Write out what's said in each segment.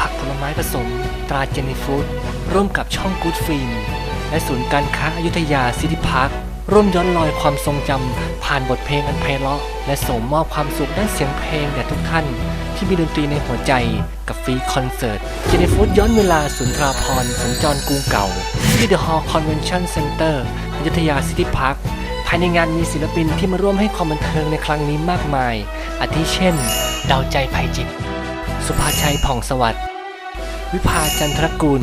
ผักผลไม้ผสม ตราเจนิฟูดร่วมกับช่องกู๊ดฟิล์มและศูนย์การค้าอายุทยาซิตี้พาร์คร่วมย้อนรอยความทรงจำผ่านบทเพลงอันไพเราะ และส่งมอบความสุขด้านเสียงเพลงแด่ทุกท่าน ที่มีดนตรีในหัวใจกับฟรีคอนเสิร์ตเจนิฟูดย้อนเวลาสุนทราพรสัญจรกรุงเก่า ที่ The Hall Convention Center อยุธยาซิตี้พาร์คภายในงานมีศิลปินที่มาร่วมให้ความบันเทิงในครั้งนี้มากมาย อาทิเช่น ดาวใจภัยจิต สุภาชัยผ่องสวัสดิ์ วิภาจันทรกุล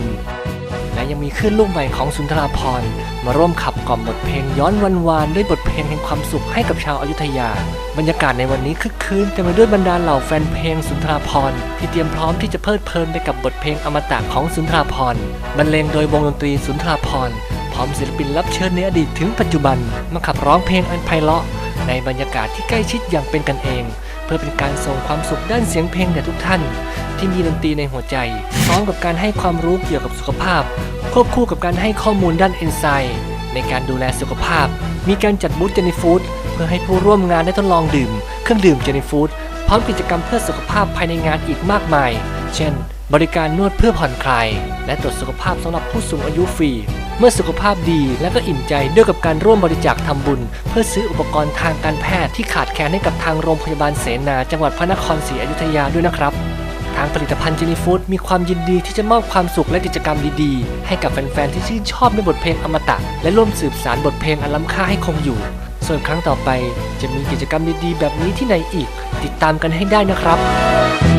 และยังมีคลื่นลูกใหม่ของสุนทราพรมาร่วมขับกล่อมบทเพลงย้อนวันวานด้วยบทเพลงแห่งความสุขให้กับชาวอายุทยา บรรยากาศในวันนี้คึกคืนเต็มไปด้วยบรรดาเหล่าแฟนเพลงสุนทราพรที่เตรียมพร้อมที่จะเพลิดเพลินไปกับบทเพลงอมตะของสุนทราพรบรรเลงโดยวงดนตรีสุนทราพรพร้อมศิลปินรับเชิญในอดีตถึงปัจจุบันมาขับร้องเพลงอันไพเราะในบรรยากาศที่ใกล้ชิดอย่างเป็นกันเอง พื่อเป็นการส่งความสุขด้านเสียงเพลงแด่ทุกท่าน ที่มีดนตรีในหัวใจ พร้อมกับการให้ความรู้เกี่ยวกับสุขภาพ ควบคู่กับการให้ข้อมูลด้านเอนไซม์ในการดูแลสุขภาพ มีการจัดบูธเจนิฟูดเพื่อให้ผู้ร่วมงานได้ทดลองดื่ม เครื่องดื่มเจนิฟูดพร้อมกิจกรรมเพื่อสุขภาพภายในงานอีกมากมาย เช่น บริการนวดเพื่อผ่อนคลาย และตรวจสุขภาพสำหรับผู้สูงอายุฟรี เมื่อสุขภาพดีและก็อิ่มใจด้วยกับการร่วมบริจาคทำบุญ เพื่อซื้ออุปกรณ์ทางการแพทย์ที่ขาดแคลนให้กับทางโรงพยาบาลเสนา จังหวัดพระนครศรีอยุธยาด้วยนะครับทางผลิตภัณฑ์เจนีฟู้ดมีความยินดีที่จะมอบความสุขและกิจกรรมดีๆ ให้กับแฟนๆ ที่ชื่นชอบในบทเพลงอมตะ และร่วมสืบสารบทเพลงอันล้ำค่าให้คงอยู่ ส่วนครั้งต่อไปจะมีกิจกรรมดีๆ แบบนี้ที่ไหนอีก ติดตามกันให้ได้นะครับ